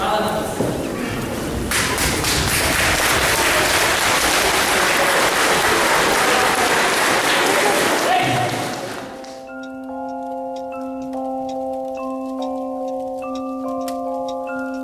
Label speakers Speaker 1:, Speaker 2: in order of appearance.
Speaker 1: 아,